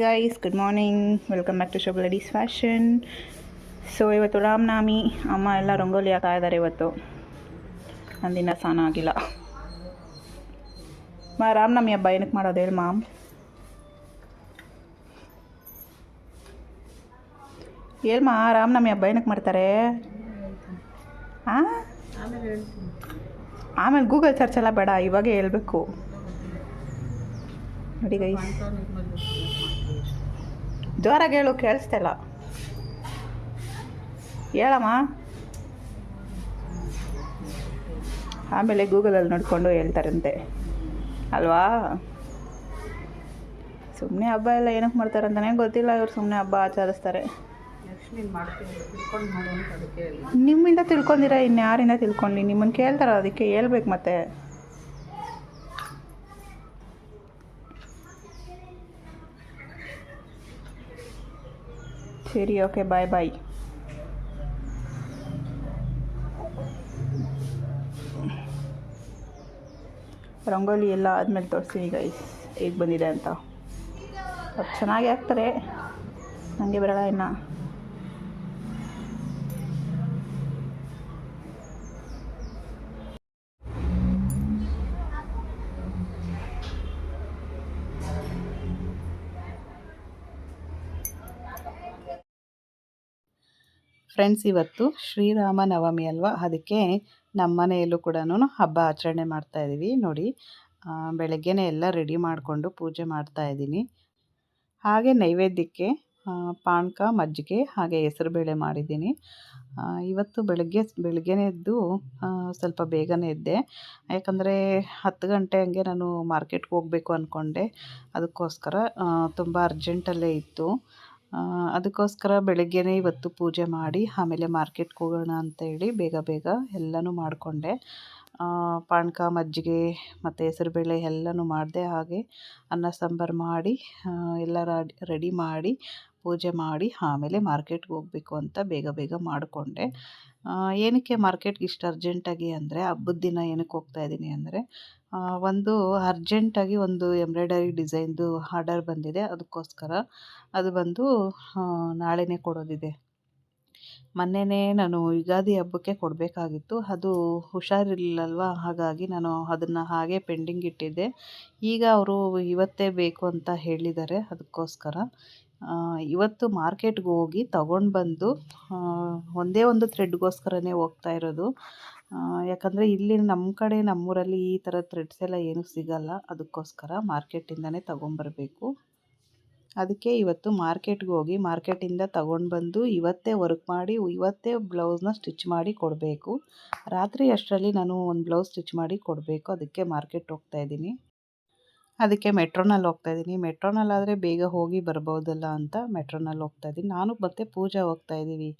Guys good morning welcome back to ಶೋಬ್ ladies fashion so ಇವತ್ತು ರಾಮನಾಮಿ ಅಮ್ಮ ಎಲ್ಲ ರಂಗೋಲಿ ಹಾಕ್ತಾ ಇದ್ದಾರೆ ಇವತ್ತು. ನಂದಿನ ಸ್ನಾನ ಆಗಿಲ್ಲ. ಮಾ ರಾಮನಾಮಿ ಹಬ್ಬ ಏನಕ್ಕೆ ಮಾಡೋದು ಹೇಳಿ, ಮಾಮ್? ಹೇಳ್ಮಾ ರಾಮನಾಮಿ ಹಬ್ಬ ಏನಕ್ಕೆ ಮಾಡ್ತಾರೆ? ಹಾಂ ಆಮೇಲೆ ಗೂಗಲ್ ಸರ್ಚ್ ಎಲ್ಲ ಬೇಡ, ಇವಾಗೇ ಹೇಳ್ಬೇಕು. ನೋಡಿ ಗೈಸ್ ಜೋರಾಗಿ ಹೇಳು ಕೇಳಿಸ್ತಿಲ್ಲ ಹೇಳಮ್ಮ. ಆಮೇಲೆ ಗೂಗಲಲ್ಲಿ ನೋಡಿಕೊಂಡು ಹೇಳ್ತಾರಂತೆ. ಅಲ್ವಾ? ಸುಮ್ಮನೆ ಹಬ್ಬ ಎಲ್ಲ ಏನಕ್ಕೆ ಮಾಡ್ತಾರೆ ಅಂತಲೇ ಗೊತ್ತಿಲ್ಲ, ಇವ್ರು ಸುಮ್ಮನೆ ಹಬ್ಬ ಆಚರಿಸ್ತಾರೆ. ನಿಮ್ಮಿಂದ ತಿಳ್ಕೊಂಡಿರ, ಇನ್ಯಾರಿಂದ ತಿಳ್ಕೊಂಡು ನಿಮ್ಮನ್ನು ಕೇಳ್ತಾರ, ಅದಕ್ಕೆ ಹೇಳ್ಬೇಕು ಮತ್ತೆ. ಸರಿ ಓಕೆ ಬಾಯ್ ಬಾಯ್ ರಂಗೋಲಿ ಎಲ್ಲ ಆದಮೇಲೆ ತೋರಿಸ್ತೀನಿ ಗೈಸ್ ಹೇಗೆ ಬಂದಿದೆ ಅಂತ. ಚೆನ್ನಾಗಿ ಹಾಕ್ತಾರೆ. ನನಗೆ ಬರಲ್ಲ ಇನ್ನು. ಫ್ರೆಂಡ್ಸ್, ಇವತ್ತು ಶ್ರೀರಾಮ ನವಮಿ ಅಲ್ವಾ? ಅದಕ್ಕೆ ನಮ್ಮ ಮನೆಯಲ್ಲೂ ಕೂಡ ಹಬ್ಬ ಆಚರಣೆ ಮಾಡ್ತಾ ಇದ್ದೀವಿ ನೋಡಿ ಬೆಳಗ್ಗೆನೇ ಎಲ್ಲ ರೆಡಿ ಮಾಡಿಕೊಂಡು ಪೂಜೆ ಮಾಡ್ತಾ ಇದ್ದೀನಿ ಹಾಗೆ ನೈವೇದ್ಯಕ್ಕೆ ಪಾನಕ, ಮಜ್ಜಿಗೆ, ಹಾಗೆ ಹೆಸರುಬೇಳೆ ಮಾಡಿದ್ದೀನಿ. ಇವತ್ತು ಬೆಳಗ್ಗೆ, ಬೆಳಗ್ಗೆನೇ ಎದ್ದು ಸ್ವಲ್ಪ ಬೇಗನೆ ಎದ್ದೆ. ಯಾಕಂದರೆ ಹತ್ತು ಗಂಟೆ ಹಂಗೆ ನಾನು ಮಾರ್ಕೆಟ್ಗೆ ಹೋಗಬೇಕು ಅಂದ್ಕೊಂಡೆ ಅದಕ್ಕೋಸ್ಕರ ತುಂಬ ಅರ್ಜೆಂಟಲ್ಲೇ ಇತ್ತು. ಅದಕ್ಕೋಸ್ಕರ ಬೆಳಗ್ಗೆನೇ ಇವತ್ತು ಪೂಜೆ ಮಾಡಿ, ಆಮೇಲೆ ಮಾರ್ಕೆಟ್ಗೆ ಹೋಗೋಣ ಅಂತೇಳಿ ಬೇಗ ಬೇಗ ಎಲ್ಲನೂ ಮಾಡಿಕೊಂಡೆ. ಪಾನಕ, ಮಜ್ಜಿಗೆ ಮತ್ತು ಹೆಸರುಬೇಳೆ ಎಲ್ಲನೂ ಮಾಡಿದೆ, ಹಾಗೆ ಅನ್ನ, ಸಾಂಬಾರು ಮಾಡಿ ಎಲ್ಲ ರೆಡಿ ರೆಡಿ ಮಾಡಿ ಪೂಜೆ ಮಾಡಿ ಆಮೇಲೆ ಮಾರ್ಕೆಟ್ಗೆ ಹೋಗಬೇಕು ಅಂತ ಬೇಗ ಬೇಗ ಮಾಡಿಕೊಂಡೆ. ಏನಕ್ಕೆ ಮಾರ್ಕೆಟ್ಗೆ ಇಷ್ಟು ಅರ್ಜೆಂಟಾಗಿ ಅಂದರೆ ಹಬ್ಬದ ದಿನ ಏನಕ್ಕೆ ಹೋಗ್ತಾ ಇದ್ದೀನಿ ಅಂದರೆ ಒಂದು ಅರ್ಜೆಂಟಾಗಿ ಒಂದು ಎಂಬ್ರಾಯ್ಡರಿ ಡಿಸೈನ್ದು ಆರ್ಡರ್ ಬಂದಿದೆ, ಅದಕ್ಕೋಸ್ಕರ ಅದು ಬಂದು ನಾಳೆನೇ ಕೊಡೋದಿದೆ. ಮೊನ್ನೆನೇ ನಾನು ಯುಗಾದಿ ಹಬ್ಬಕ್ಕೆ ಕೊಡಬೇಕಾಗಿತ್ತು, ಅದು ಹುಷಾರಿರಲಿಲ್ಲಲ್ವ? ಹಾಗಾಗಿ ನಾನು ಅದನ್ನು ಹಾಗೆ ಪೆಂಡಿಂಗ್ ಇಟ್ಟಿದ್ದೆ. ಈಗ ಅವರು ಇವತ್ತೇ ಬೇಕು ಅಂತ ಹೇಳಿದ್ದಾರೆ, ಅದಕ್ಕೋಸ್ಕರ. ಇವತ್ತು ಮಾರ್ಕೆಟ್ಗೆ ಹೋಗಿ ತಗೊಂಡು ಬಂದು ಒಂದೇ ಒಂದು ಥ್ರೆಡ್ಗೋಸ್ಕರನೇ ಹೋಗ್ತಾ ಇರೋದು. ಯಾಕಂದರೆ ಇಲ್ಲಿ ನಮ್ಮ ಕಡೆ, ನಮ್ಮೂರಲ್ಲಿ ಈ ಥರ ಥ್ರೆಡ್ಸ್ ಎಲ್ಲ ಏನೂ ಸಿಗಲ್ಲ. ಅದಕ್ಕೋಸ್ಕರ ಮಾರ್ಕೆಟಿಂದನೇ ತೊಗೊಂಬರ್ಬೇಕು. ಅದಕ್ಕೆ ಇವತ್ತು ಮಾರ್ಕೆಟ್ಗೆ ಹೋಗಿ ಮಾರ್ಕೆಟಿಂದ ತಗೊಂಡು ಬಂದು ಇವತ್ತೇ ವರ್ಕ್ ಮಾಡಿ, ಇವತ್ತೇ ಬ್ಲೌಸ್ನ ಸ್ಟಿಚ್ ಮಾಡಿ ಕೊಡಬೇಕು. ರಾತ್ರಿ ಅಷ್ಟರಲ್ಲಿ ನಾನು ಒಂದು ಬ್ಲೌಸ್ ಸ್ಟಿಚ್ ಮಾಡಿ ಕೊಡಬೇಕು. ಅದಕ್ಕೆ ಮಾರ್ಕೆಟ್ ಹೋಗ್ತಾ ಇದ್ದೀನಿ. ಅದಕ್ಕೆ ಮೆಟ್ರೋನಲ್ಲಿ ಹೋಗ್ತಾ ಇದ್ದೀನಿ. ಮೆಟ್ರೋನಲ್ಲಾದರೆ ಬೇಗ ಹೋಗಿ ಬರ್ಬೋದಲ್ಲ ಅಂತ ಮೆಟ್ರೋನಲ್ಲಿ ಹೋಗ್ತಾ ಇದ್ದೀನಿ. ನಾನು ಮತ್ತೆ ಪೂಜಾ ಹೋಗ್ತಾ ಇದ್ದೀವಿ.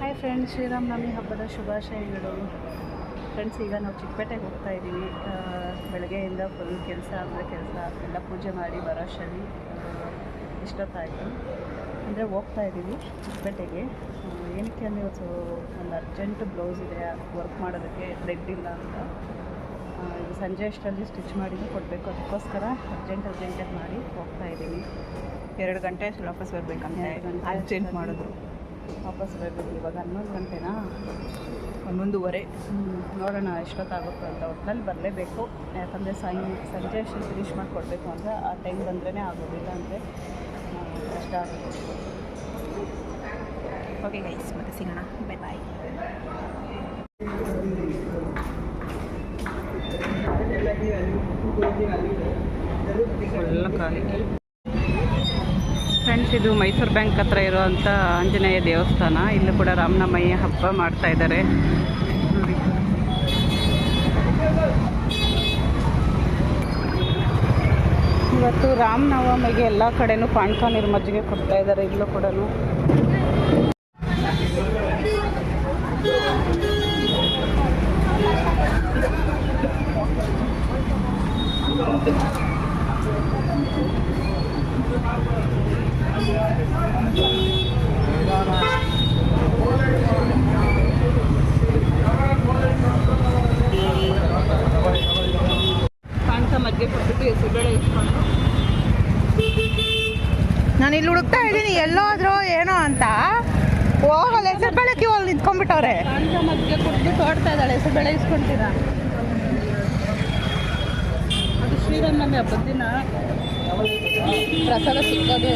ಹಾಯ್ ಫ್ರೆಂಡ್ಸ್ ಶ್ರೀರಾಮನವಮಿ ಹಬ್ಬದ ಶುಭಾಶಯಗಳು. ಫ್ರೆಂಡ್ಸ್ ಈಗ ನಾವು ಚಿಕ್ಕಪೇಟೆಗೆ ಹೋಗ್ತಾ ಇದ್ದೀವಿ. ಬೆಳಗ್ಗೆಯಿಂದ ಫುಲ್ ಕೆಲಸ ಅಂದರೆ ಕೆಲಸ ಎಲ್ಲ ಪೂಜೆ ಮಾಡಿ ಬರೋ ಶನಿ ಇಷ್ಟೊತ್ತಾಯಿತು. ಅಂದರೆ ಹೋಗ್ತಾ ಇದ್ದೀವಿ ಚಿಕ್ಕಪೇಟೆಗೆ. ಏನಕ್ಕೆ ಅಂದರೆ ಇವತ್ತು ಒಂದು ಅರ್ಜೆಂಟ್ ಬ್ಲೌಸ್ ಇದೆ. ವರ್ಕ್ ಮಾಡೋದಕ್ಕೆ ಥ್ರೆಡ್ ಇಲ್ಲ ಅಂತ. ಸಂಜೆ ಅಷ್ಟರಲ್ಲಿ ಸ್ಟಿಚ್ ಮಾಡಿದ್ದು ಕೊಡಬೇಕು. ಅದಕ್ಕೋಸ್ಕರ ಅರ್ಜೆಂಟ್ ಅರ್ಜೆಂಟಾಗಿ ಮಾಡಿ ಹೋಗ್ತಾ ಇದ್ದೀನಿ. ಎರಡು ಗಂಟೆ ಅಷ್ಟು ವಾಪಸ್ ಬರಬೇಕಂತ ಅರ್ಜೆಂಟ್ ಮಾಡೋದು ವಾಪಸ್ ಬರಬೇಕು. ಇವಾಗ ಹನ್ನೊಂದು ಗಂಟೆನಾ? ಹನ್ನೊಂದುವರೆ ನೋಡೋಣ ಎಷ್ಟೊತ್ತಾಗುತ್ತೋ ಅಂತ. ಒಟ್ಟಿನಲ್ಲಿ ಬರಲೇಬೇಕು. ಯಾಕಂದರೆ ಸಾಯಂ ಸಂಜೆ ಅಷ್ಟು ಫಿನಿಷ್ ಮಾಡಿಕೊಡ್ಬೇಕು ಅಂದರೆ ಆ ಟೈಮ್ ಬಂದ್ರೇ ಆಗೋದಿಲ್ಲ ಅಂದರೆ ಕಷ್ಟ ಆಗುತ್ತೆ. ಓಕೆ ಗೈಸ್ ಮತ್ತೆ ಸಿಗೋಣ. ಬೈ ಬಾಯ್ ಫ್ರೆಂಡ್ಸ್ ಇದು ಮೈಸೂರು ಬ್ಯಾಂಕ್ ಹತ್ರ ಇರುವಂಥ ಆಂಜನೇಯ ದೇವಸ್ಥಾನ. ಇಲ್ಲೂ ಕೂಡ ರಾಮನಮಯ್ಯ ಹಬ್ಬ ಮಾಡ್ತಾ ಇದ್ದಾರೆ. ಇವತ್ತು ರಾಮನವಮಿಗೆ ಎಲ್ಲ ಕಡೆನೂ ಪಾನಕ ನೀರು ಮಜ್ಜಿಗೆ ಕೊಡ್ತಾ ಇದ್ದಾರೆ ಇಲ್ಲೂ ಕೂಡ ಪಾನಕ ಮಜ್ಜಿಗೆ ಕೊಟ್ಬಿಟ್ಟು ಹೆಸರುಬೇಳೆ ಇಟ್ಕೊಂಡು ನಾನು ಇಲ್ಲಿ ಹುಡುಕ್ತಾ ಇದ್ದೀನಿ ಎಲ್ಲೋದ್ರು ಏನೋ ಅಂತ. ಹೋಗಲ್ಲ ಹೆಸರು ಬೆಳಕಿ ಅಲ್ಲಿ ನಿಂತ್ಕೊಂಡ್ಬಿಟ್ಟವ್ರೆ. ಮಧ್ಯೆ ಕುಡಿದ್ಬಿಟ್ಟು ಓಡ್ತಾ ಇದ್ದಾಳೆ ಹೆಸರು ಬೆಳೆ ಇಸ್ಕೊಂತೀರಾ ಅದು ಶ್ರೀರಾಮನವಮಿ ಹಬ್ಬದ ದಿನ ಪ್ರಸಾದ ಸಿಕ್ಕೋದು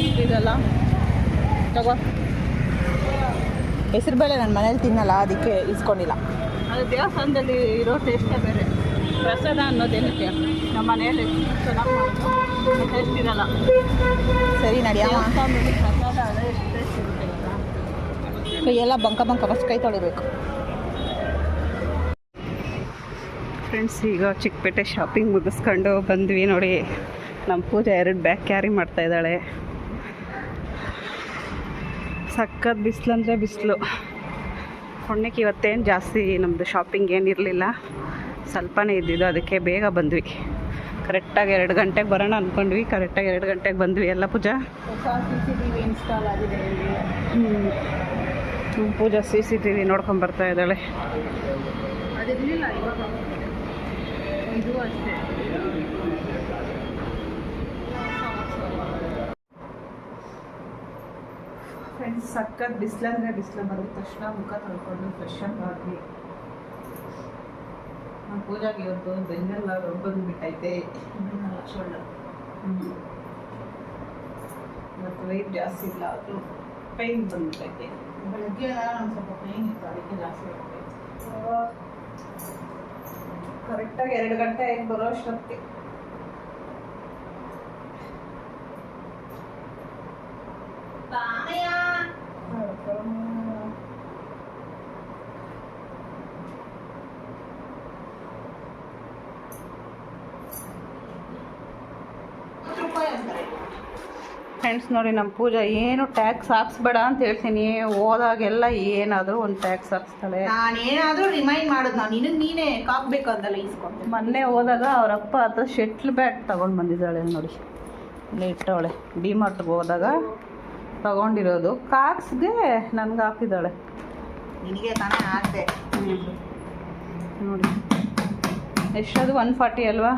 ಎಷ್ಟಿದಲ್ಲ ತಗೋ. ಹೆಸರು ಬೇಳೆ ನನ್ನ ಮನೇಲಿ ತಿನ್ನಲ್ಲ ಅದಕ್ಕೆ ಇಸ್ಕೊಂಡಿಲ್ಲ. ಅದು ದೇವಸ್ಥಾನದಲ್ಲಿ ಇರೋ ಟೇಸ್ಟೇ ಬೇರೆ. ಪ್ರಸಾದ ಅನ್ನೋದೇನಕ್ಕೆ ನಮ್ಮ ಮನೆಯಲ್ಲಿ ಚೆನ್ನಾಗಿ ಟೇಸ್ಟ್ ಇರಲ್ಲ ಸರಿ ನಡೆಯಲ್ಲ ಕೈಯೆಲ್ಲ ಬಂಕ ಬಂಕ ಬಸ್ ಕೈ ತೊಳಿಬೇಕು. ಫ್ರೆಂಡ್ಸ್ ಈಗ ಚಿಕ್ಕಪೇಟೆ ಶಾಪಿಂಗ್ ಮುಗಿಸ್ಕೊಂಡು ಬಂದ್ವಿ ನೋಡಿ. ನಮ್ಮ ಪೂಜೆ ಎರಡು ಬ್ಯಾಗ್ ಕ್ಯಾರಿ ಮಾಡ್ತಾ ಇದ್ದಾಳೆ. ಸಖತ್ ಬಿಸಿಲು ಅಂದರೆ ಬಿಸಿಲು. ಹೊಣ್ಣಕ್ಕೆ ಇವತ್ತೇನು ಜಾಸ್ತಿ ನಮ್ಮದು ಶಾಪಿಂಗ್ ಏನಿರಲಿಲ್ಲ ಸ್ವಲ್ಪನೇ ಇದ್ದಿದ್ದು ಅದಕ್ಕೆ ಬೇಗ ಬಂದ್ವಿ. ಕರೆಕ್ಟಾಗಿ ಎರಡು ಗಂಟೆಗೆ ಬರೋಣ ಅಂದ್ಕೊಂಡ್ವಿ. ಕರೆಕ್ಟಾಗಿ ಎರಡು ಗಂಟೆಗೆ ಬಂದ್ವಿ ಎಲ್ಲ ಪೂಜಾ. ಇನ್ಸ್ಟಾಲ್ ಆಗಿದೆ ಇಲ್ಲಿ. ಹ್ಞೂ Pooja C C T V ನೋಡ್ಕೊಂಬರ್ತಾ ಇದ್ದಾಳೆ. ಫ್ರೆಂಡ್ಸ್ ಸಖತ್ ಬಿಸಿಲಂದ್ರೆ ಬಿಸಿಲು ಬಂದ ತಕ್ಷಣ ಮುಖ ತೊಳ್ಕೊಂಡು ಫ್ರೆಶ್ ಅಪ್ ನಮ್ಮ ಪೂಜಾಗೆ ಇವತ್ತು ಬೆನ್ನೆಲ್ಲ ಬಂದ್ಬಿಟ್ಟೈತೆ ಶೋಲ್ಡರ್ ವೈಟ್ ವೆಯ್ಟ್ ಜಾಸ್ತಿ ಇಲ್ಲ ಅದು ಪೈನ್ ಬಂದ್ಬಿಟ್ಟೈತೆ. ಬೆಳಗ್ಗೆ ಒಂದು ಸ್ವಲ್ಪ ಪೈನ್ ಇತ್ತು ಅದಕ್ಕೆ ಜಾಸ್ತಿ ಕರೆಕ್ಟಾಗಿ ಎರಡು ಗಂಟೆ ಬರೋ ಅಷ್ಟೊತ್ತಿಗೆ. ಫ್ರೆಂಡ್ಸ್ ನೋಡಿ ನಮ್ಮ ಪೂಜಾ ಏನು ಟ್ಯಾಕ್ಸ್ ಹಾಕ್ಸ್ಬೇಡ ಅಂತ ಹೇಳ್ತೀನಿ. ಹೋದಾಗೆಲ್ಲ ಏನಾದರೂ ಒಂದು ಟ್ಯಾಕ್ಸ್ ಹಾಕ್ಸ್ತಾಳೆ. ನಾನೇನಾದರೂ ರಿಮೈಂಡ್ ಮಾಡೋದು ನಾನು ನಿನಗೆ ನೀನೇ ಕಾಕ್ಬೇಕು ಅಂತಲ್ಲ ಇಸ್ಕೊಂಡು ಮೊನ್ನೆ ಹೋದಾಗ ಅವ್ರ ಅಪ್ಪ ಹತ್ರ ಶೆಟ್ಲ್ ಬ್ಯಾಟ್ ತಗೊಂಡು ಬಂದಿದ್ದಾಳೆ ನೋಡಿ. ಇಲ್ಲಿ ಡಿ ಡಿಮಾರ್ಟ್ಗೆ ಹೋದಾಗ ತಗೊಂಡಿರೋದು. ಕಾಕ್ಸ್ಗೆ ನನ್ಗೆ ಹಾಕಿದ್ದಾಳೆ. ನಿನಗೆ ತಾನೇ ಆಗ್ದೆ ನೋಡಿ. ಎಷ್ಟದು ಒನ್ ಫಾರ್ಟಿ ಅಲ್ವಾ?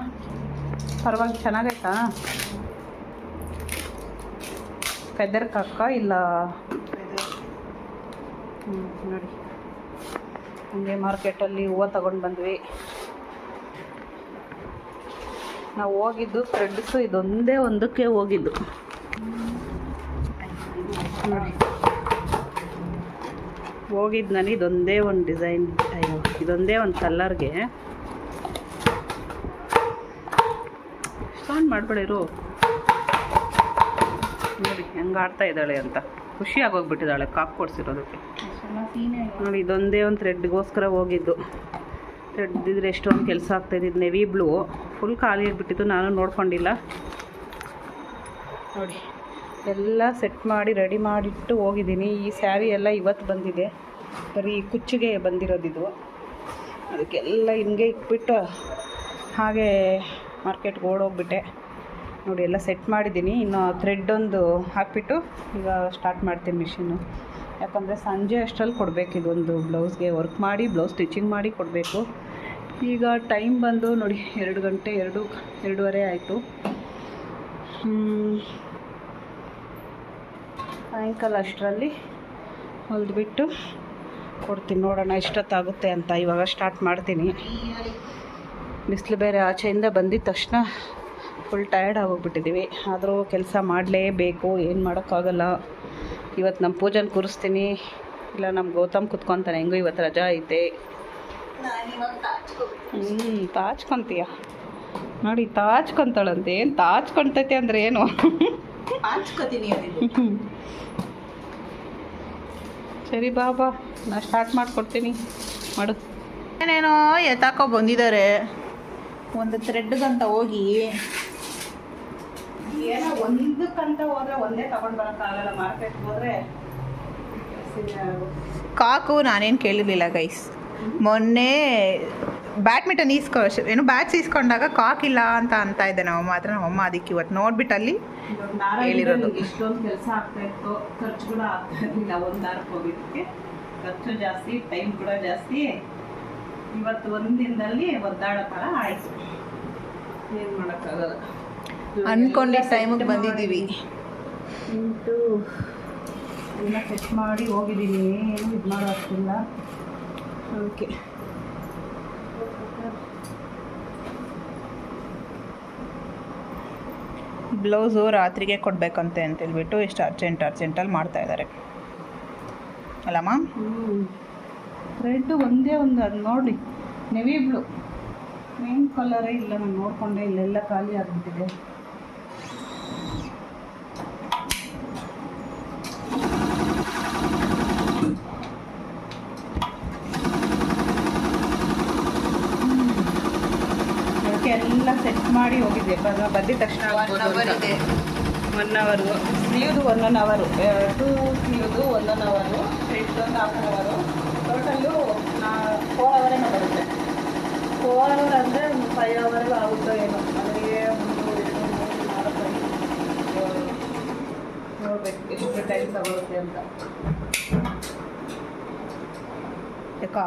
ಪರವಾಗಿ ಚೆನ್ನಾಗೈತಾ? ಫೆದರ್ ಕಾಕ ಇಲ್ಲ? ನೋಡಿ. ಹಂಗೆ ಮಾರ್ಕೆಟಲ್ಲಿ ಹೂವು ತಗೊಂಡು ಬಂದ್ವಿ. ನಾವು ಹೋಗಿದ್ದು ಥ್ರೆಡ್ಸು ಇದೊಂದೇ ಒಂದಕ್ಕೆ ಹೋಗಿದ್ದು. ನೋಡಿ. ಹೋಗಿದ್ದು ನಾನು ಇದೊಂದೇ ಒಂದು ಡಿಸೈನ್ ಅಯ್ಯೋ, ಇದೊಂದೇ ಒಂದು ಕಲ್ಲರ್ಗೆ ಎಷ್ಟೊಂದು ಮಾಡಬೇಡಿರು? ಹೆಂಗೆ ಆಡ್ತಾ ಇದ್ದಾಳೆ ಅಂತ. ಖುಷಿ ಆಗೋಗ್ಬಿಟ್ಟಿದ್ದಾಳೆ ಕಾಕ್ ಕೊಡ್ಸಿರೋದಕ್ಕೆ. ನೋಡಿ, ಇದೊಂದೇ ಒಂದು ಥ್ರೆಡ್ಗೋಸ್ಕರ ಹೋಗಿದ್ದು. ಥ್ರೆಡ್ ಇದ್ರೆ ಎಷ್ಟೊಂದು ಕೆಲಸ ಆಗ್ತಾಯಿದ್ದು ನೆವಿ ಬ್ಲೂ ಫುಲ್ ಖಾಲಿ ಆಗಿಬಿಟ್ಟಿತ್ತು, ನಾನು ನೋಡ್ಕೊಂಡಿಲ್ಲ. ನೋಡಿ, ಎಲ್ಲ ಸೆಟ್ ಮಾಡಿ ರೆಡಿ ಮಾಡಿಟ್ಟು ಹೋಗಿದ್ದೀನಿ. ಈ ಸ್ಯಾರಿ ಎಲ್ಲ ಇವತ್ತು ಬಂದಿದೆ. ಬರೀ ಕುಚ್ಚಿಗೆ ಬಂದಿರೋದಿದು. ಅದಕ್ಕೆಲ್ಲ ಹಿಂಗೆ ಇಟ್ಬಿಟ್ಟು ಹಾಗೆ ಮಾರ್ಕೆಟ್ಗೆ ಓಡೋಗ್ಬಿಟ್ಟೆ. ನೋಡಿ ಎಲ್ಲ ಸೆಟ್ ಮಾಡಿದ್ದೀನಿ. ಇನ್ನು ಥ್ರೆಡ್ ಒಂದು ಹಾಕ್ಬಿಟ್ಟು ಈಗ ಸ್ಟಾರ್ಟ್ ಮಾಡ್ತೀನಿ ಮಿಷಿನ್ನು ಯಾಕಂದರೆ ಸಂಜೆ ಅಷ್ಟರಲ್ಲಿ ಕೊಡಬೇಕು ಇದೊಂದು ಬ್ಲೌಸ್ಗೆ ವರ್ಕ್ ಮಾಡಿ ಬ್ಲೌಸ್ ಸ್ಟಿಚಿಂಗ್ ಮಾಡಿ ಕೊಡಬೇಕು. ಈಗ ಟೈಮ್ ಬಂದು ನೋಡಿ, ಎರಡು ಗಂಟೆ ಎರಡು, ಎರಡೂವರೆ ಆಯಿತು. ಸಾಯಂಕಾಲ ಅಷ್ಟರಲ್ಲಿ ಹೊಲಿದ್ಬಿಟ್ಟು ಕೊಡ್ತೀನಿ. ನೋಡೋಣ ಎಷ್ಟೊತ್ತಾಗುತ್ತೆ ಅಂತ ಇವಾಗ ಸ್ಟಾರ್ಟ್ ಮಾಡ್ತೀನಿ. ಬಿಸಿಲು ಬೇರೆ ಆಚೆಯಿಂದ ಬಂದಿದ್ದ ತಕ್ಷಣ ಫುಲ್ ಟಯರ್ಡ್ ಆಗೋಗ್ಬಿಟ್ಟಿದ್ದೀವಿ ಆದರೂ ಕೆಲಸ ಮಾಡಲೇಬೇಕು ಏನು ಮಾಡೋಕ್ಕಾಗಲ್ಲ. ಇವತ್ತು ನಮ್ಮ ಪೂಜೆನ ಕೂರಿಸ್ತೀನಿ. ಇಲ್ಲ ನಮ್ಮ ಗೌತಮ್ ಕುತ್ಕೊತಾನೆ. ಹೆಂಗೂ ಇವತ್ತು ರಜಾ ಐತೆ. ಹ್ಞೂ ತಾಚ್ಕೊಂತೀಯ. ನೋಡಿ ತಾಚ್ಕೊಂತಾಳಂತೆ. ಏನು ತಾಚ್ಕೊತೈತೆ ಅಂದರೆ ಏನು? ಸರಿ ಬಾಬಾ ನಾ ಸ್ಟಾರ್ಟ್ ಮಾಡಿಕೊಡ್ತೀನಿ. ಮಾಡು. ಏನೇನೋ ಎತ್ತಾಕೋ ಬಂದಿದ್ದಾರೆ ಒಂದು ಥ್ರೆಡ್ಗಂತ ಹೋಗಿ. ಏನೋ ಒಂದಕ್ಕಂತ ಹೋದ್ರೆ ಒಂದೇ ತಗೊಂಡ್ ಬರೋಕ್ಕಾಗಲ್ಲ ಮಾರ್ಕೆಟ್ ಹೋದ್ರೆ ಕಾಕು ನಾನೇನು ಕೇಳಿರಲಿಲ್ಲ ಗೈಸ್ ಮೊನ್ನೆ ಬ್ಯಾಡ್ಮಿಂಟನ್ ಈಸ್ಕೊ ಏನು ಬ್ಯಾಟ್ಸ್ ಈಸ್ಕೊಂಡಾಗ ಕಾಕ್ ಇಲ್ಲ ಅಂತ ಅಂತ ಇದ್ದೆ ನಮ್ಮಮ್ಮ ಹತ್ರ ನಮ್ಮಮ್ಮ ಅದಕ್ಕೆ ಇವತ್ತು ನೋಡ್ಬಿಟ್ಟು ಅಲ್ಲಿ ಹೇಳಿರೋದು. ಇಷ್ಟೊಂದು ಕೆಲಸ ಆಗ್ತಾ ಇತ್ತು. ಖರ್ಚು ಕೂಡ ಆಗ್ತಾ ಇರಲಿಲ್ಲ ಒಂದು ದಾರಕ್ಕೆ ಹೋಗಿದ್ದಕ್ಕೆ. ಖರ್ಚು ಜಾಸ್ತಿ ಟೈಮ್ ಕೂಡ ಜಾಸ್ತಿ. ಇವತ್ತು ಒಂದಿನದಲ್ಲಿ ಒದ್ದಾಡೋ ಥರ ಆಯಿತು. ಏನು ಮಾಡೋಕ್ಕಾಗಲ್ಲ. ಅನ್ಕೊಂಡಿದ್ದ ಟೈಮಿಗೆ ಬಂದಿದ್ದೀವಿ. ಇಂಟು ಎಲ್ಲ ಸೆಟ್ ಮಾಡಿ ಹೋಗಿದ್ದೀನಿ. ಏನು ಇದು ಮಾಡೋಕ್ಕಿಲ್ಲ ಓಕೆ. ಬ್ಲೌಸು ರಾತ್ರಿಗೆ ಕೊಡಬೇಕಂತೆ ಅಂತ ಹೇಳ್ಬಿಟ್ಟು ಇಷ್ಟು ಅರ್ಜೆಂಟ್ ಅರ್ಜೆಂಟಲ್ಲಿ ಮಾಡ್ತಾ ಇದ್ದಾರೆ. ಅಲ್ಲಮ್ಮ ರೆಡ್ ಒಂದೇ ಒಂದು ಅದು ನೋಡಿ. ನೆವಿ ಬ್ಲೂ ಮೇನ್ ಕಲರೇ ಇಲ್ಲ ನಾನು ನೋಡಿಕೊಂಡೆ ಇಲ್ಲೆಲ್ಲ ಖಾಲಿ ಆಗಿಬಿಟ್ಟಿದೆ ಅದಕ್ಕೆ ಎಲ್ಲ ಸೆಟ್ ಮಾಡಿ ಹೋಗಿದ್ದೆ. ಬಂದಿದ ತಕ್ಷಣ ಒನ್ ಅವರು ಸ್ಲೀವ್ದು ಒನ್ ಒನ್ ಅವರು ಟೂ ಸ್ಲೀವ್ದು ಒನ್ ಒನ್ ಅವರು ಒಂದು half an hour total four ಅವರೇನೋ ಬರುತ್ತೆ. ಫೋರ್ ಅವರ್ ಅಂದರೆ ಫೈವ್ ಅವರ್ ಆಗುತ್ತೋ ಏನೋ. ಐದು. ನೋಡ್ಬೇಕು ಎಷ್ಟು ಟೈಮ್ ತಗೊಳುತ್ತೆ ಅಂತ. ಯಾಕಾ?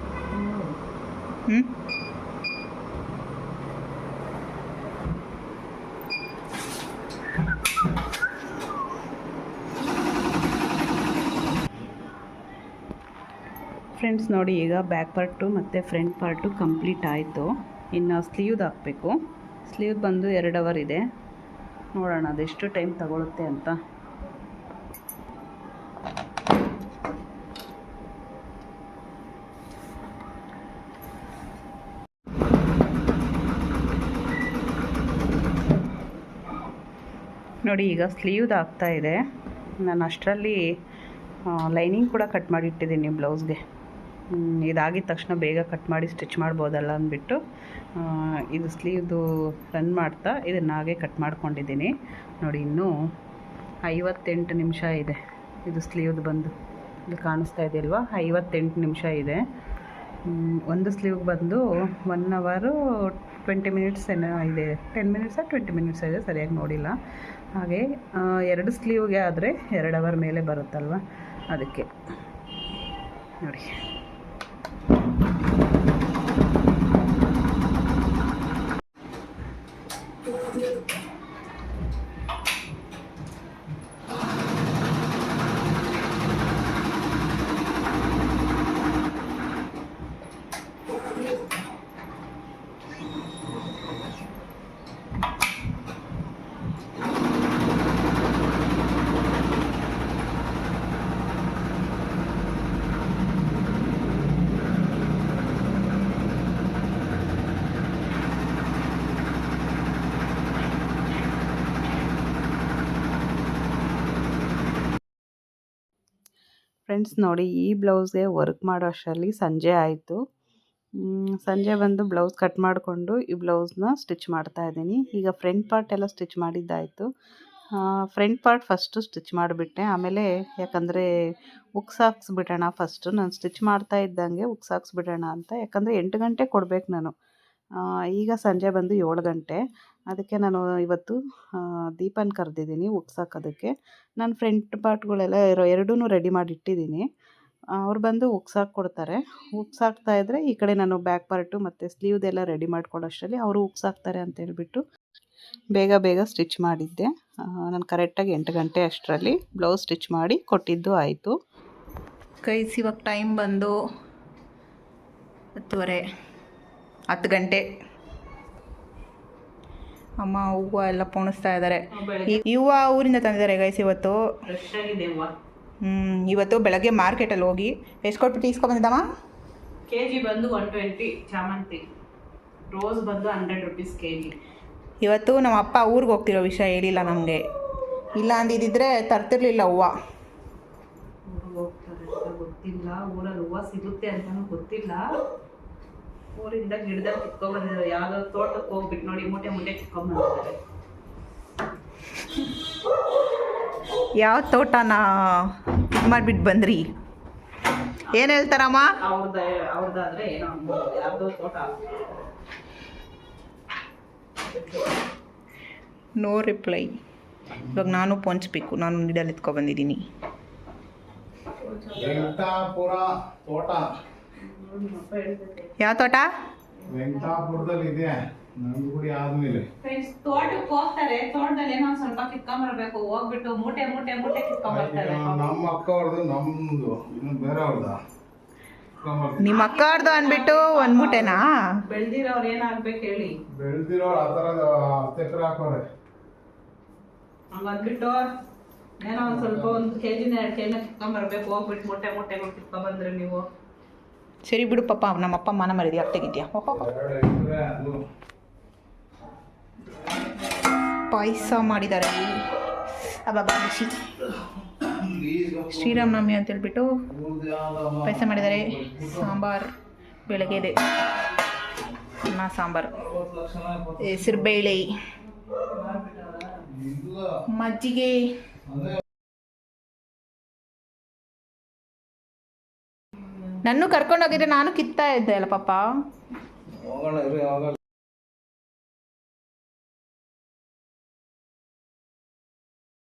ಫ್ರೆಂಡ್ಸ್ ನೋಡಿ ಈಗ ಬ್ಯಾಕ್ ಪಾರ್ಟು ಮತ್ತು ಫ್ರಂಟ್ ಪಾರ್ಟು ಕಂಪ್ಲೀಟ್ ಆಯಿತು. ಇನ್ನು ಸ್ಲೀವ್ದು ಹಾಕಬೇಕು. ಸ್ಲೀವ್ ಬಂದು ಎರಡು ಅವರ್ ಇದೆ. ನೋಡೋಣ ಅದೆಷ್ಟು ಟೈಮ್ ತಗೊಳುತ್ತೆ ಅಂತ. ನೋಡಿ ಈಗ ಸ್ಲೀವ್ದು ಆಗ್ತಾ ಇದೆ. ನಾನು ಅಷ್ಟರಲ್ಲಿ ಲೈನಿಂಗ್ ಕೂಡ ಕಟ್ ಮಾಡಿಟ್ಟಿದ್ದೀನಿ ಬ್ಲೌಸ್ಗೆ ಇದಾಗಿದ ತಕ್ಷಣ ಬೇಗ ಕಟ್ ಮಾಡಿ ಸ್ಟಿಚ್ ಮಾಡ್ಬೋದಲ್ಲ ಅಂದ್ಬಿಟ್ಟು ಇದು ಸ್ಲೀವ್ದು ರನ್ ಮಾಡ್ತಾ ಇದನ್ನು ಹಾಗೆ ಕಟ್ ಮಾಡ್ಕೊಂಡಿದ್ದೀನಿ. ನೋಡಿ, ಇನ್ನೂ ಐವತ್ತೆಂಟು ನಿಮಿಷ ಇದೆ ಇದು ಸ್ಲೀವ್ದು ಬಂದು. ಇಲ್ಲಿ ಕಾಣಿಸ್ತಾ ಇದೆಯಲ್ವಾ ಐವತ್ತೆಂಟು ನಿಮಿಷ ಇದೆ. ಒಂದು ಸ್ಲೀವ್ಗೆ ಬಂದು ಒನ್ ಅವರು ಟ್ವೆಂಟಿ ಮಿನಿಟ್ಸ್ ಏನೋ ಇದೆ. ಟೆನ್ ಮಿನಿಟ್ಸಾ ಟ್ವೆಂಟಿ ಮಿನಿಟ್ಸ್ ಇದೆ, ಸರಿಯಾಗಿ ನೋಡಿಲ್ಲ. ಹಾಗೆ ಎರಡು ಸ್ಲೀವ್ಗೆ ಆದರೆ ಎರಡು ಅವರ್ ಮೇಲೆ ಬರುತ್ತಲ್ವ? ಅದಕ್ಕೆ. ನೋಡಿ. ಫ್ರೆಂಡ್ಸ್ ನೋಡಿ, ಈ ಬ್ಲೌಸ್ಗೆ ವರ್ಕ್ ಮಾಡೋ ಅಷ್ಟರಲ್ಲಿ ಸಂಜೆ ಆಯಿತು. ಸಂಜೆ ಬಂದು ಬ್ಲೌಸ್ ಕಟ್ ಮಾಡಿಕೊಂಡು ಈ ಬ್ಲೌಸ್ನ ಸ್ಟಿಚ್ ಮಾಡ್ತಾ ಇದ್ದೀನಿ. ಈಗ ಫ್ರಂಟ್ ಪಾರ್ಟ್ ಎಲ್ಲ ಸ್ಟಿಚ್ ಮಾಡಿದ್ದಾಯಿತು. ಫ್ರಂಟ್ ಪಾರ್ಟ್ ಫಸ್ಟು ಸ್ಟಿಚ್ ಮಾಡಿಬಿಟ್ಟೆ. ಆಮೇಲೆ ಯಾಕಂದರೆ ಉಕ್ಸ್ ಹಾಕ್ಸ್ಬಿಡೋಣ ಫಸ್ಟು ನಾನು ಸ್ಟಿಚ್ ಮಾಡ್ತಾ ಇದ್ದಂಗೆ ಉಕ್ಸ್ ಹಾಕ್ಸ್ಬಿಡೋಣ ಅಂತ. ಯಾಕಂದರೆ ಎಂಟು ಗಂಟೆ ಕೊಡ್ಬೇಕು ನಾನು. ಈಗ ಸಂಜೆ ಬಂದು ಏಳು ಗಂಟೆ. ಅದಕ್ಕೆ ನಾನು ಇವತ್ತು ದೀಪನ ಕರೆದಿದ್ದೀನಿ ಉಗ್ಸಾಕೋದಕ್ಕೆ ನಾನು ಫ್ರಂಟ್ ಪಾರ್ಟ್ಗಳೆಲ್ಲ ಇರೋ ಎರಡೂ ರೆಡಿ ಮಾಡಿ ಇಟ್ಟಿದ್ದೀನಿ ಅವ್ರು ಬಂದು ಉಕ್ಸ್ ಕೊಡ್ತಾರೆ. ಉಕ್ಸಾಕ್ತಾ ಇದ್ದರೆ ಈ ಕಡೆ ನಾನು ಬ್ಯಾಕ್ ಪಾರ್ಟು ಮತ್ತು ಸ್ಲೀವ್ದೆಲ್ಲ ರೆಡಿ ಮಾಡ್ಕೊಳ್ಳೋಷ್ಟರಲ್ಲಿ ಅವರು ಉಗ್ಸಾಕ್ತಾರೆ ಹಾಕ್ತಾರೆ ಅಂತ ಹೇಳ್ಬಿಟ್ಟು ಬೇಗ ಬೇಗ ಸ್ಟಿಚ್ ಮಾಡಿದ್ದೆ. ನಾನು ಕರೆಕ್ಟಾಗಿ ಎಂಟು ಗಂಟೆ ಅಷ್ಟರಲ್ಲಿ ಬ್ಲೌಸ್ ಸ್ಟಿಚ್ ಮಾಡಿ ಕೊಟ್ಟಿದ್ದು ಆಯಿತು. ಕೈಸ್ ಇವಾಗ ಟೈಮ್ ಬಂದು ಹತ್ತುವರೆ. ಹತ್ತು ಗಂಟೆ. ಅಮ್ಮ ಹೂವ ಎಲ್ಲ ಪೋಣಿಸ್ತಾ ಇದ್ದಾರೆ ಇವ ಊರಿಂದ ತಂದಿದ್ದಾರೆ ಗೈಸ್ ಇವತ್ತು. ಹ್ಞೂ ಇವತ್ತು ಬೆಳಗ್ಗೆ ಮಾರ್ಕೆಟಲ್ಲಿ ಹೋಗಿ. ಎಷ್ಟು ಕೊಟ್ಬಿಟ್ಟು ಇಸ್ಕೊಬಂದಿದ್ದಮ್ಮ ಕೆ ಜಿ ಬಂದು ಒನ್ ಟ್ವೆಂಟಿ ಚಾಮಂತಿ. ರೋಸ್ ಬಂದು ಹಂಡ್ರೆಡ್ ರುಪೀಸ್ ಕೆ ಜಿ ಇವತ್ತು ನಮ್ಮ ಅಪ್ಪ ಊರಿಗೆ ಹೋಗ್ತಿರೋ ವಿಷಯ ಹೇಳಿಲ್ಲ ನಮಗೆ. ಇಲ್ಲ ಅಂದಿದ್ದಿದ್ರೆ ತರ್ತಿರ್ಲಿಲ್ಲ ಹೂವು. ಊರಿಗೆ ಹೋಗ್ತಾರೆ ಅಂತ ಗೊತ್ತಿಲ್ಲ. ಊರಲ್ಲಿ ಹೂವು ಸಿಗುತ್ತೆ ಅಂತಲೂ ಗೊತ್ತಿಲ್ಲ. ಊರಿಂದ ಗಿಡದಲ್ಲಿ ಕಿತ್ಕೊಂಡ್ಬಂದಿದ್ದಾರೆ ಯಾವ್ದೋ ತೋಟಕ್ಕೆ ಹೋಗ್ಬಿಟ್ಟು ನೋಡಿ ಮೂಟೆ ಮೂಟೆ ಕಿತ್ಕೊಂಡ್ಬಂದಿದ್ದಾರೆ ಯಾವ ತೋಟನ ಮಾಡ್ಬಿಟ್ಟು ಮಾಡಿಬಿಟ್ಟು ಬಂದ್ರಿ ಏನ್ ಹೇಳ್ತಾರಮ್ಮ ಅವ್ರದ್ದ ಅವ್ರದ್ದಾದ್ರೆ ಏನೋ ಅನ್ಬೋದು ತೋಟ ನೋ ರಿಪ್ಲೈ ಇವಾಗ ನಾನು ಪೊಂಚ್ಬೇಕು ನಾನು ನೀಡಲ್ಲಿ ಎತ್ಕೊ ಬಂದಿದ್ದೀನಿ ತೋಟ ಯಾವ ತೋಟ? ವೆಂಕಟಾಪುರದಲ್ಲಿ ಇದೆ. ನಂದಗುಡಿ ಆದ್ಮೇಲೆ. ಫ್ರೆಂಡ್ಸ್ ತೋಟಕ್ಕೆ ಹೋಗ್ತಾರೆ. ತೋಟದಲ್ಲಿ ಏನೋ ಒಂದ್ ಸ್ವಲ್ಪ ಕಿತ್ಕೊಂಬರ್ಬೇಕು. ಹೋಗ್ಬಿಟ್ಟು ಮೂಟೆ ಮೂಟೆ ಮೂಟೆ ಕಿತ್ಕೊಂಡ್ಬರ್ತಾರೆ ನಮ್ಮ ಅಕ್ಕ ಅವ್ರದ್ದು ನಮ್ದು. ಇನ್ನು ಬೇರೆ ಅವ್ರದ ನಿಮ್ಮ ಅಕ್ಕ ಅವ್ರದ್ದು ಅಂದ್ಬಿಟ್ಟು ಒಂದು ಮೂಟೆನಾ? ಬೆಳ್ದಿರೋರು ಏನಾಗ್ಬೇಕು ಹೇಳಿ. ಬೆಳ್ದಿರೋ ಆ ತರ ಹತ್ತು ಎಕರೆ ಹಾಕೋರೆ ಹಂಗಂದ್ಬಿಟ್ಟು ಏನೋ ಒಂದ್ ಸ್ವಲ್ಪ ಒಂದ್ ಕೆಜಿನ ಎರಡು ಕೆಜಿನ ಕಿತ್ಕೊಂಬರ್ಬೇಕು. ಹೋಗ್ಬಿಟ್ಟು ಮೂಟೆ ಮೂಟೆಗಳು ಕಿತ್ಕೊಂಬಂದ್ರೆ ನೀವು. ಸರಿ ಬಿಡು ಪಾಪ ನಮ್ಮಪ್ಪ ಮಾನ ಮರಿದಿ ಯಾಕೆ ತೆಗಿದ್ಯಾ ಪಾಯಸ ಮಾಡಿದ್ದಾರೆ ಶ್ರೀರಾಮನವಮಿ ಅಂತ ಹೇಳ್ಬಿಟ್ಟು ಪಾಯಸ ಮಾಡಿದ್ದಾರೆ ಸಾಂಬಾರ್ ಬೆಳಗ್ಗೆ ಇದೆ ಅನ್ನ ಸಾಂಬಾರ್ ಹೆಸರು ಬೇಳೆ ಮಜ್ಜಿಗೆ ನನ್ನೂ ಕರ್ಕೊಂಡೋಗಿದ್ರೆ ನಾನು ಕಿತ್ತಾ ಇದ್ದೆ ಅಲ್ಲ ಪಾಪ.